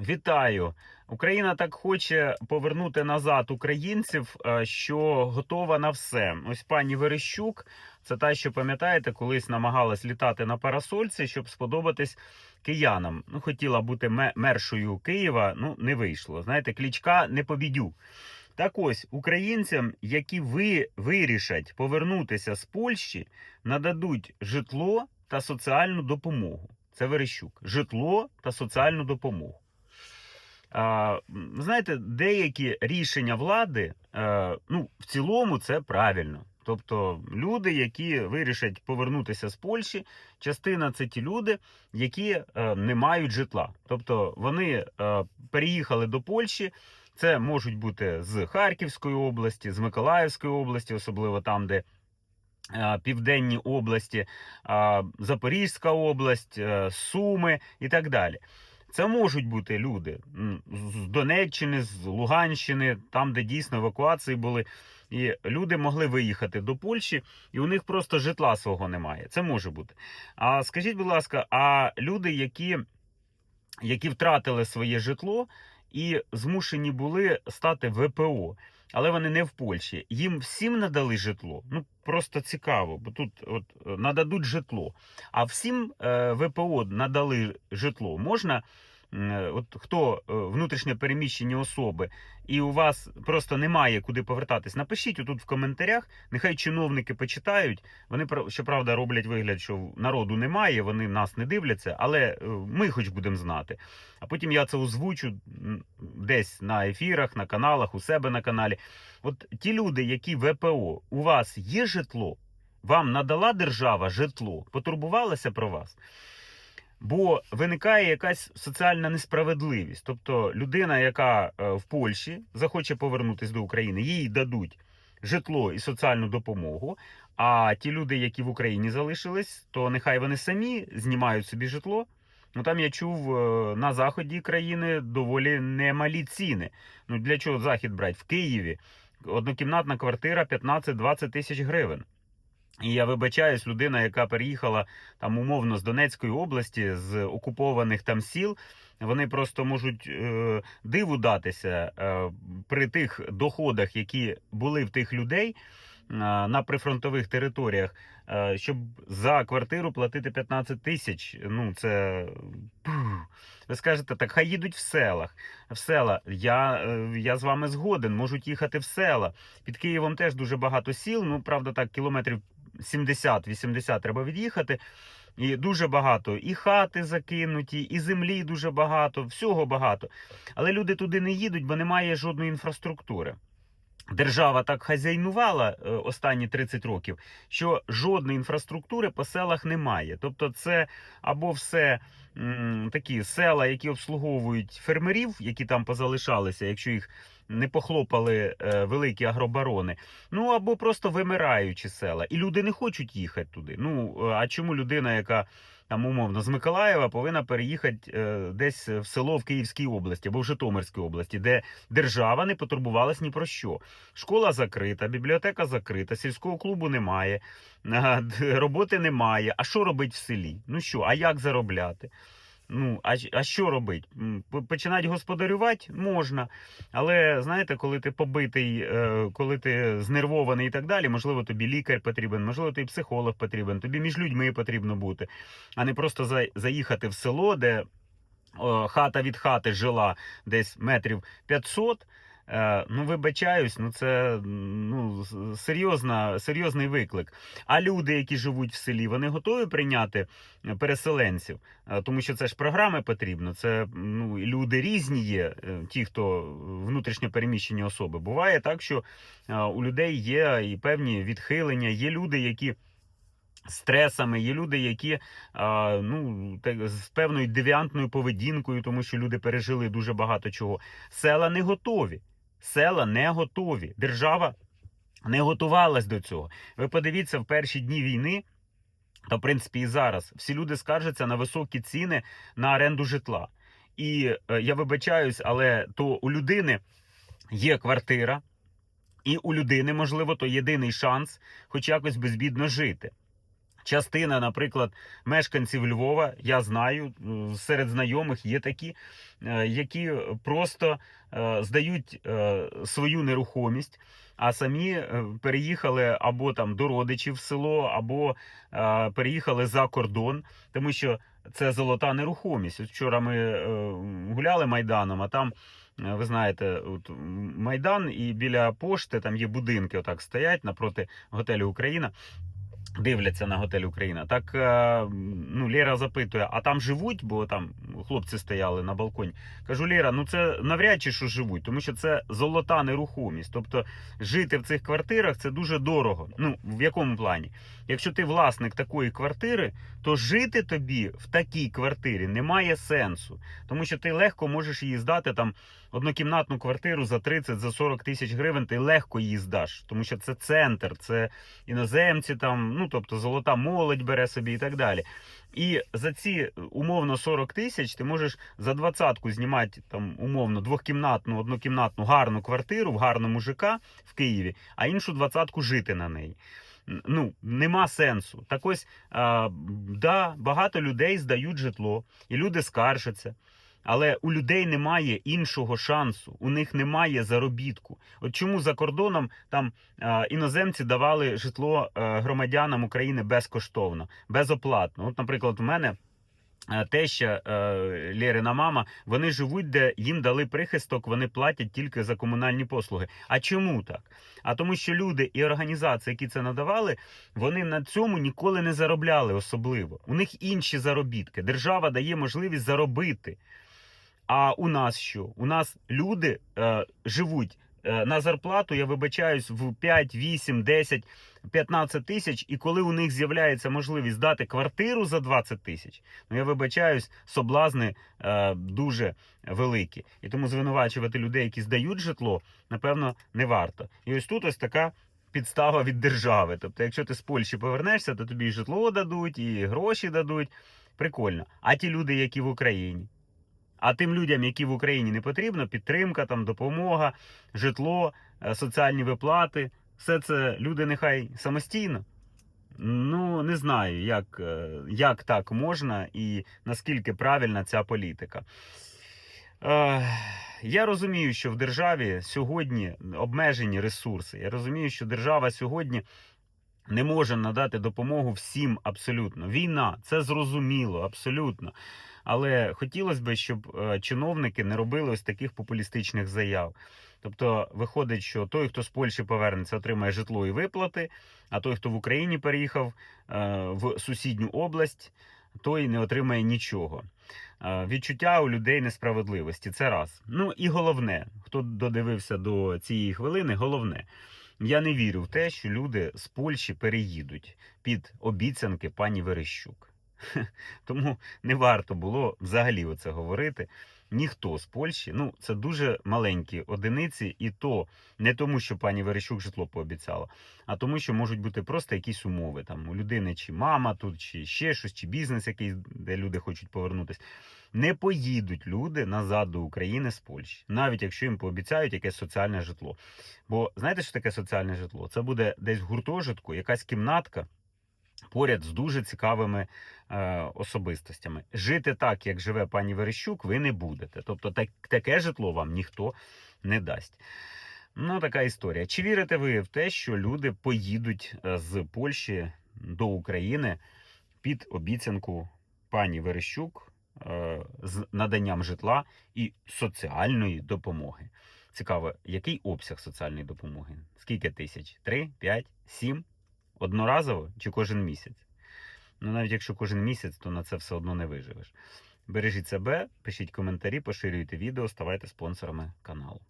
Вітаю! Україна так хоче повернути назад українців, е, що готова на все. Ось пані Верещук, це та, що пам'ятаєте, колись намагалась літати на парасольці, щоб сподобатись киянам. Ну, хотіла бути ме- мершою Києва, ну не вийшло. Знаєте, клічка не побідю. Так ось українцям, які ви вирішать повернутися з Польщі, нададуть житло та соціальну допомогу. Це Верещук. Житло та соціальну допомогу. Знаєте, деякі рішення влади, е, ну, в цілому, це правильно. Тобто люди, які вирішать повернутися з Польщі, частина це ті люди, які е, не мають житла. Тобто вони е, переїхали до Польщі. Це можуть бути з Харківської області, з Миколаївської області, особливо там, де південні області, Запорізька область, Суми і так далі. Це можуть бути люди з Донеччини, з Луганщини, там, де дійсно евакуації були. І люди могли виїхати до Польщі, і у них просто житла свого немає. Це може бути. А скажіть, будь ласка, а люди, які, які втратили своє житло і змушені були стати ВПО, але вони не в Польщі, їм всім надали житло. Ну просто цікаво, бо тут от нададуть житло. А всім е, ВПО надали житло. Можна, от хто е, внутрішньо переміщені особи, і у вас просто немає куди повертатись, напишіть отут в коментарях. Нехай чиновники почитають. Вони щоправда роблять вигляд, що народу немає, вони нас не дивляться, але е, ми хоч будемо знати. А потім я це озвучу десь на ефірах, на каналах, у себе на каналі. От ті люди, які ВПО, у вас є житло, вам надала держава житло, потурбувалася про вас. Бо виникає якась соціальна несправедливість. Тобто людина, яка е, в Польщі захоче повернутися до України, їй дадуть житло і соціальну допомогу. А ті люди, які в Україні залишились, то нехай вони самі знімають собі житло. Ну там я чув е, на заході країни доволі немалі ціни. Ну для чого захід брати? В Києві однокімнатна квартира 15-20 тисяч гривень. І я вибачаюсь, людина, яка переїхала там умовно з Донецької області, з окупованих там сіл, вони просто можуть е, диву датися е, при тих доходах, які були в тих людей е, на прифронтових територіях, е, щоб за квартиру платити 15 тисяч. Ну це ви скажете, так хай їдуть в селах. В села. Я, е, я з вами згоден, можуть їхати в села. Під Києвом теж дуже багато сіл. Ну правда, так кілометрів 70-80 треба від'їхати. І дуже багато і хати закинуті, і землі дуже багато, всього багато. Але люди туди не їдуть, бо немає жодної інфраструктури. Держава так хазяйнувала е, останні 30 років, що жодної інфраструктури по селах немає. Тобто, це або все такі села, які обслуговують фермерів, які там позалишалися, якщо їх не похлопали е, великі агробарони. Ну або просто вимираючі села, і люди не хочуть їхати туди. Ну е, а чому людина, яка там умовно з Миколаєва, повинна переїхати е, десь в село в Київській області або в Житомирській області, де держава не потурбувалась ні про що. Школа закрита, бібліотека закрита, сільського клубу немає, роботи немає. А що робить в селі? Ну що, а як заробляти? Ну, а, а що робить? Починати господарювати можна. Але знаєте, коли ти побитий, е, коли ти знервований і так далі, можливо, тобі лікар потрібен, можливо, тобі психолог потрібен, тобі між людьми потрібно бути, а не просто за- заїхати в село, де хата від хати жила десь метрів 500. Е, Ну, вибачаюсь, ну це ну, серйозна, серйозний виклик. А люди, які живуть в селі, вони готові прийняти е, переселенців, Е, тому що це ж програми потрібно. Це ну, люди різні є, ті, хто внутрішньо переміщені особи. Буває так, що у людей є і певні відхилення, є люди, які. Стресами є люди, які а, ну так, з певною девіантною поведінкою, тому що люди пережили дуже багато чого. Села не готові. Села не готові. Держава не готувалась до цього. Ви подивіться в перші дні війни, та в принципі і зараз всі люди скаржаться на високі ціни на оренду житла. І е, я вибачаюсь, але то у людини є квартира, і у людини, можливо, то єдиний шанс, хоч якось безбідно жити. Частина, наприклад, мешканців Львова, я знаю, е, серед знайомих є такі, е, які просто е, здають свою нерухомість, а самі переїхали або там до родичів в село, або переїхали за кордон, тому що це золота нерухомість. От вчора ми гуляли майданом, а там. Ви знаєте, от майдан і біля пошти там є будинки, отак стоять напроти готелю Україна дивляться на готель Україна. Так е, ну, Лера запитує: а там живуть, бо там хлопці стояли на балконі. Кажу, Лера, ну це навряд чи що живуть, тому що це золота нерухомість. Тобто жити в цих квартирах це дуже дорого. Ну, в якому плані? Якщо ти власник такої квартири, то жити тобі в такій квартирі немає сенсу, тому що ти легко можеш її здати там однокімнатну квартиру за 30 за 40 тисяч гривень. Ти легко її здаш, тому що це центр, це іноземці там, ну тобто золота молодь бере собі і так далі. І за ці умовно 40 тисяч ти можеш за двадцятку знімати там умовно двохкімнатну, однокімнатну гарну квартиру в гарному ЖК в Києві, а іншу двадцятку жити на неї. Ну, нема сенсу. Так ось, а, да, багато людей здають житло, і люди скаржаться. Але у людей немає іншого шансу, у них немає заробітку. От чому за кордоном там е, іноземці давали житло е, громадянам України безкоштовно, безоплатно. От, наприклад, у мене. е, Теща е, Лєрина мама, вони живуть, де їм дали прихисток, вони платять тільки за комунальні послуги. А чому так? А тому, що люди і організації, які це надавали, вони на цьому ніколи не заробляли особливо. У них інші заробітки. Держава дає можливість заробити. А у нас що? У нас люди е, живуть е, на зарплату, я вибачаюсь, в 5, 8, 10, 15 тисяч, і коли у них з'являється можливість дати квартиру за 20 тисяч, ну я вибачаюсь, соблазни е, дуже великі. І тому звинувачувати людей, які здають житло, напевно, не варто. І ось тут ось така. Підстава від держави. Тобто, якщо ти з Польщі повернешся, то тобі і житло дадуть, і гроші дадуть. Прикольно. А ті люди, які в Україні. А тим людям, які в Україні не потрібно, підтримка, там, допомога, житло, е, соціальні виплати, все це люди нехай самостійно. Ну, не знаю, як, е, як так можна і наскільки правильна ця політика. Е, Я розумію, що в державі сьогодні обмежені ресурси. Я розумію, що держава сьогодні не може надати допомогу всім абсолютно. Війна, це зрозуміло, абсолютно. Але хотілося б, щоб е, чиновники не робили ось таких популістичних заяв. Тобто, виходить, що той, хто з Польщі повернеться, отримає житло і виплати, а той, хто в Україні переїхав е, в сусідню область, той не отримає нічого. Е, Відчуття у людей несправедливості це раз. Ну і головне, хто додивився до цієї хвилини, головне. Я не вірю в те, що люди з Польщі переїдуть під обіцянки пані Верещук. Тому не варто було взагалі оце говорити. Ніхто з Польщі, ну це дуже маленькі одиниці, і то не тому, що пані Верещук житло пообіцяла, а тому, що можуть бути просто якісь умови. Там у людини чи мама тут, чи ще щось, чи бізнес, який, де люди хочуть повернутися. Не поїдуть люди назад до України з Польщі, навіть якщо їм пообіцяють якесь соціальне житло. Бо знаєте, що таке соціальне житло? Це буде десь гуртожитку, якась кімнатка поряд з дуже цікавими е, особистостями. Жити так, як живе пані Верещук, ви не будете. Тобто, так, таке житло вам ніхто не дасть. Ну, така історія. Чи вірите ви в те, що люди поїдуть е, з Польщі до України під обіцянку пані Верещук е, з наданням житла і соціальної допомоги? Цікаво, який обсяг соціальної допомоги? Скільки тисяч? Три, п'ять, сім? Одноразово чи кожен місяць? Ну, навіть якщо кожен місяць, то на це все одно не виживеш. Бережіть себе, пишіть коментарі, поширюйте відео, ставайте спонсорами каналу.